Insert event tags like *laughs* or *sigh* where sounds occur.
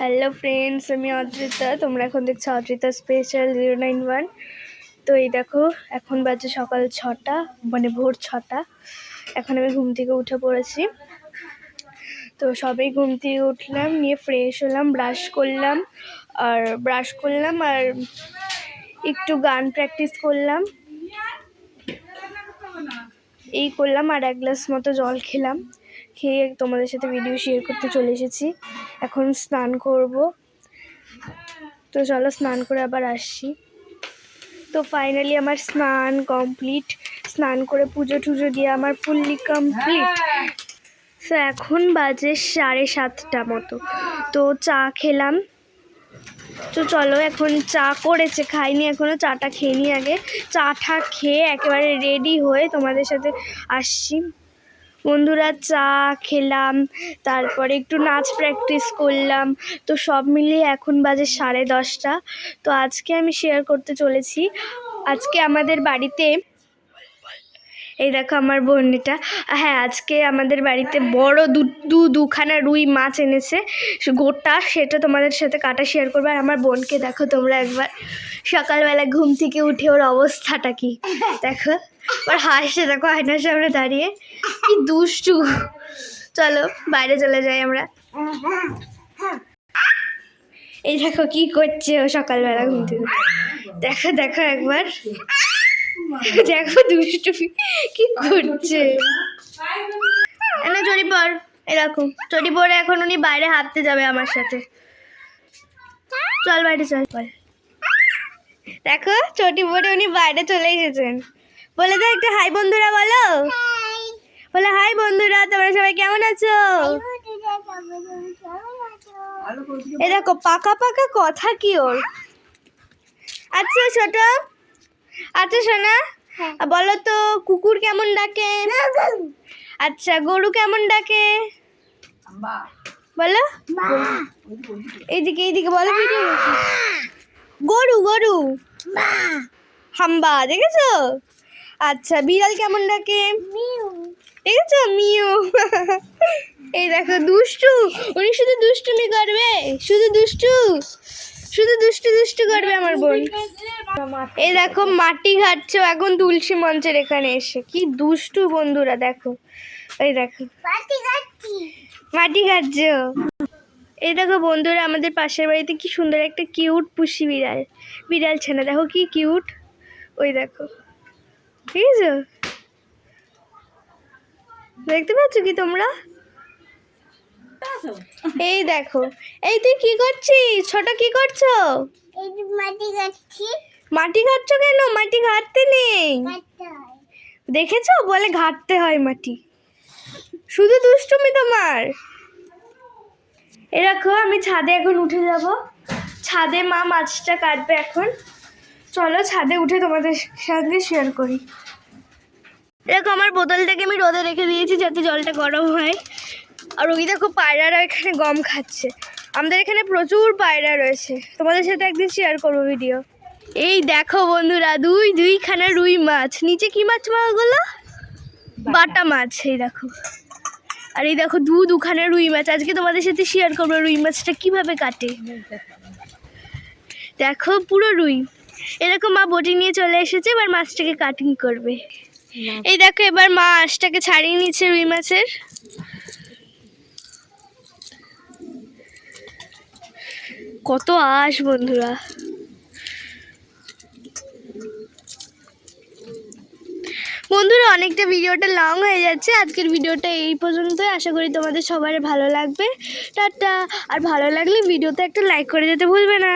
Hello friends আমি অদ্রিতা। তোমরা এখন দেখছ Adrita special zero nine one তো এই দেখো, এখন বাজে সকাল ছটা মানে ভোর ছটা। এখন আমি ঘুম থেকে উঠে পড়েছি। তো সবাই ঘুম থেকে উঠলাম, নিয়ে ফ্রেশ হলাম ব্রাশ করলাম, আর ব্রাশ করলাম, আর একটু গান প্র্যাকটিস করলাম। এই করলাম, আর এক গ্লাস মতো জল খেলাম। খেয়ে তোমাদের সাথে ভিডিও শেয়ার করতে চলে এসেছি। এখন স্নান করব। তো চলো স্নান করে আবার আসছি। তো ফাইনালি আমার স্নান কমপ্লিট স্নান করে পুজো টুজো দিয়ে আমার ফুললি কমপ্লিট তো এখন বাজে সাড়ে সাতটা মতো। তো চা খেলাম। তো চলো এখন চা করেছে, খাইনি এখনও চাটা খেয়ে নিই আগে। চা চাটা খেয়ে একেবারে রেডি হয়ে তোমাদের সাথে আসছি। বন্ধুরা চা খেলাম, তারপরে একটু নাচ প্র্যাকটিস করলাম। তো সব মিলিয়ে এখন বাজে সাড়ে দশটা। তো আজকে আমি শেয়ার করতে চলেছি। আজকে আমাদের বাড়িতে এই দেখো আমার বোনটা হ্যাঁ আজকে আমাদের বাড়িতে বড় দু দু, দুখানা রুই মাছ এনেছে। গোটা সেটা তোমাদের সাথে কাটা শেয়ার করব। আর আমার বোনকে দেখো তোমরা একবার। সকালবেলা ঘুম থেকে উঠে ওর অবস্থাটা কি? দেখো। ওর হাসছে, দেখো আয়নার সামনে দাঁড়িয়ে। কি দুষ্টু। চলো, বাইরে চলে যাই আমরা। এই দেখো কি করছে ও সকালবেলা ঘুম থেকে। দেখো দেখো একবার। *laughs* দেখো দুষ্টু কি করছে? এনে চড়ি পর এরকম চড়ি পরে এখন উনি বাইরে হাঁটতে যাবে আমার সাথে। চল বাইরে, চল চল। দেখো, চটি পরে উনি বাইরে চলে এসেছেন বলে দাও একটা হাই বন্ধুরা বলো। বলে, হাই বন্ধুরা, তোমরা সবাই কেমন আছো? এ দেখো, পাকা পাকা কথা কি ওর? আচ্ছা ছোট। আচ্ছা সোনা বলো তো কুকুর কেমন ডাকে? আচ্ছা গরু কেমন ডাকে? বলো। এইদিকে এইদিকে বলো গরু গরু। হাম্বা দেখেছ? আচ্ছা বিড়াল কেমন ডাকে? দেখেছ? মিউ। এই দেখো দুষ্টু। উনি শুধু দুষ্টুমি করবে। শুধু দুষ্টু। শুধু দুষ্টু দুষ্টু করবে আমার বোন। এই দেখো মাটি ঘাটছে এখন তুলসী মঞ্চের এখানে এসে। কি দুষ্টু বন্ধুরা দেখো। এই দেখো। মাটি ঘাটছে। এই দেখো বন্ধুরা আমাদের পাশের বাড়িতে কি সুন্দর একটা কিউট পুষি বিড়াল। বিড়াল ছানা দেখো কি কিউট। ওই দেখো। ঠিক আছে দেখতে পাচ্ছ কি তোমরা? এই দেখো। এই তুই কি করছিস? ছোট কি করছ? মাটি ঘাটছো কেন? মাটি ঘাটতে নেই। দেখেছ? বলে ঘাটতে হয় মাটি। শুধু দুষ্টুমি তোমার। এরকম আমি ছাদে এখন উঠে যাব। ছাদে মা মাছটা কাটবে এখন। চলো ছাদে উঠে তোমাদের সাথে শেয়ার করি। এরকম আমার বোতলটাকে আমি রোদে রেখে দিয়েছি যাতে জলটা গরম হয়। আর ওই দেখো পায়রারা এখানে গম খাচ্ছে। আমাদের এখানে প্রচুর পায়রা রয়েছে। তোমাদের সাথে একদিন শেয়ার করব ভিডিও এই দেখো বন্ধুরা দুই দুইখানা রুই মাছ। নিচে কি মাছ মা ওগুলো? বাটা। মাছ এই দেখো। আর এই দেখো দু দুখানা রুই মাছ। আজকে তোমাদের সাথে শেয়ার করব রুই মাছটা কীভাবে কাটে। দেখো পুরো রুই। এরকম মা বটি নিয়ে চলে এসেছে এবার মাছটাকে কাটিং করবে। এই দেখো এবার মা আঁশটাকে ছাড়িয়ে নিচ্ছে রুই মাছের। কত আঁশ, বন্ধুরা। বন্ধুরা, অনেকটা ভিডিওটা লং হয়ে যাচ্ছে। আজকের ভিডিওটা এই পর্যন্তই। আশা করি তোমাদের সবার ভালো লাগবে। টাটা। আর ভালো লাগলে ভিডিওতে একটা লাইক করে যেতে ভুলবে না।